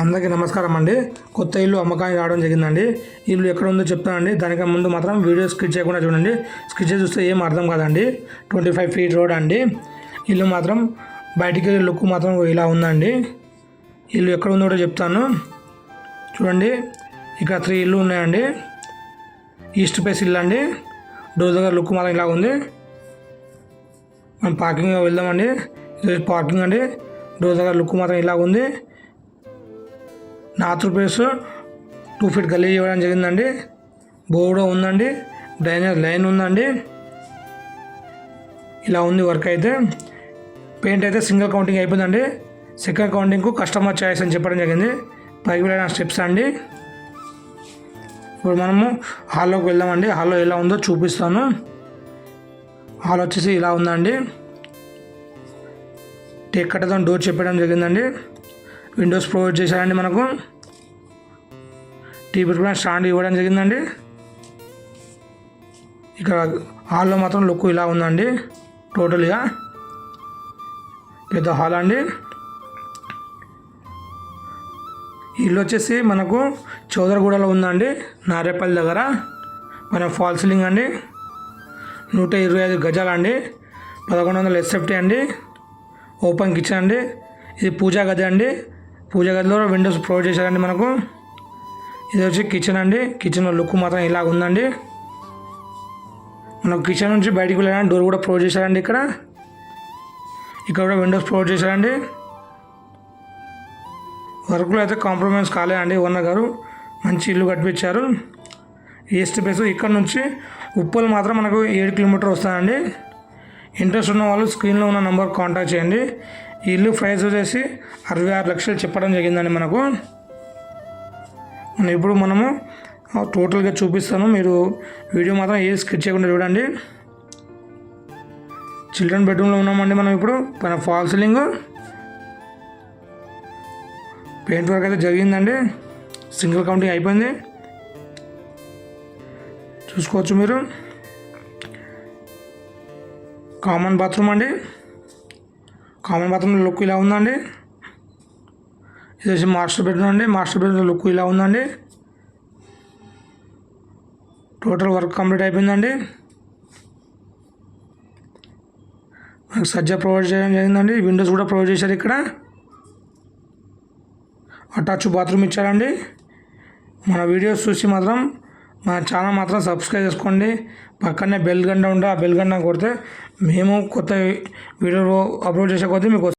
అందరికీ నమస్కారం అండి. కొత్త ఇల్లు అమ్మకానికి రావడం జరిగిందండి. ఇల్లు ఎక్కడ ఉందో చెప్తానండి. దానికన్నా ముందు మాత్రం వీడియో స్కిచ్ చేయకుండా చూడండి. స్కిచ్ చేసి చూస్తే ఏం అర్థం కాదండి. ట్వంటీ ఫైవ్ ఫీట్ రోడ్ అండి. ఇల్లు మాత్రం బయటికి లుక్ మాత్రం ఇలా ఉందండి. ఇల్లు ఎక్కడ ఉందో కూడా చెప్తాను. చూడండి. ఇక్కడ త్రీ ఇల్లు ఉన్నాయండి. ఈస్ట్ ప్లేస్ ఇల్లు అండి. డోర్ దగ్గర లుక్ మాత్రం ఇలా ఉంది. మనం పార్కింగ్ వెళ్దామండి. ఇది పార్కింగ్ అండి. డోర్ దగ్గర లుక్ మాత్రం ఇలా ఉంది. నార్త్ ప్లేస్ టూ ఫీట్ గల్లీ ఇవ్వడం జరిగిందండి. బోర్డు ఉందండి. డ్రైనేజ్ లైన్ ఉందండి. ఇలా ఉంది వర్క్ అయితే. పెయింట్ అయితే సింగిల్ కౌంటింగ్ అయిపోయిందండి. సెకండ్ కౌంటింగ్కు కస్టమర్ చాయిస్ అని చెప్పడం జరిగింది. పైకి వెళ్ళిన స్టెప్స్ అండి. ఇప్పుడు మనము హాల్లోకి వెళ్దామండి. హాల్లో ఎలా ఉందో చూపిస్తాను. హాల్ వచ్చేసి ఇలా ఉందండి. టేక్ కట్టతో డోర్ చెప్పడం జరిగిందండి. విండోస్ ప్రొవైడ్ చేశారండి మనకు. టీవీ కూడా స్టాండ్ ఇవ్వడం జరిగిందండి. ఇక్కడ హాల్లో మాత్రం లుక్ ఇలా ఉందండి. టోటల్గా పెద్ద హాల్ అండి. ఇల్లు వచ్చేసి మనకు చౌదరగూడలో ఉందండి. నారేపల్లి దగ్గర. మన ఫాల్ సీలింగ్ అండి. నూట ఇరవై ఐదు గజాలండి పదకొండు వందల ఎస్ఎఫ్టీ అండి. ఓపెన్ కిచెన్ అండి. ఇది పూజా గది అండి. పూజా గదిలో విండోస్ ప్రొవైడ్ చేశారండి మనకు. ఇది వచ్చి కిచెన్ అండి. కిచెన్ లుక్ మాత్రం ఇలా ఉందండి. మనకు కిచెన్ నుంచి బయటికి వెళ్ళడానికి డోర్ కూడా ప్రొవైడ్ చేశారండి ఇక్కడ. ఇక్కడ కూడా విండోస్ ప్రొవైడ్ చేశారండి. వర్క్లో అయితే కాంప్రమైజ్ కాలే అండి ఓనర్ గారు. మంచి ఇల్లు కట్టించారు ఈస్ట్ బేస్ ఇక్కడ నుంచి ఉప్పలు మాత్రం మనకు ఏడు కిలోమీటర్ వస్తాయండి ఇంట్రెస్ట్ ఉన్న వాళ్ళు స్క్రీన్లో ఉన్న నెంబర్ కాంటాక్ట్ చేయండి. ఈ ఇల్లు ప్రైస్ వచ్చేసి అరవై ఆరు లక్షలు చెప్పడం జరిగిందండి మనకు. మనం ఇప్పుడు మనము టోటల్గా చూపిస్తాను. మీరు వీడియో మాత్రం ఏ స్కిచ్ చేయకుండా చూడండి. చిల్డ్రన్ బెడ్రూమ్లో ఉన్నామండి మనం ఇప్పుడు. మన ఫాల్ సీలింగ్. పెయింట్ వర్క్ అయితే జరిగిందండి. సింగిల్ కౌంటింగ్ అయిపోయింది. చూసుకోవచ్చు మీరు. కామన్ బాత్రూమ్ అండి. కామన్ బాత్రూమ్ లుక్ ఇలా ఉందండి. ఇది మాస్టర్ బెడ్రూమ్ అండి. మాస్టర్ బెడ్రూమ్ లుక్ ఇలా ఉందండి. టోటల్ వర్క్ కంప్లీట్ అయిపోయిందండి. మనకు సజ్జ ప్రొవైడ్ చేయడం జరిగిందండి. విండోస్ కూడా ప్రొవైడ్ చేశారు ఇక్కడ. అటాచ్ బాత్రూమ్ ఇచ్చారండి. మన వీడియోస్ చూసి మాత్రం మా ఛానల్ మాత్రం సబ్స్క్రైబ్ చేసుకోండి. పక్కనే బెల్ గంట ఉంటే ఆ బెల్ గంట కొడితే మేము కొత్త వీడియో అప్లోడ్ చేసే కొద్దీ మీకు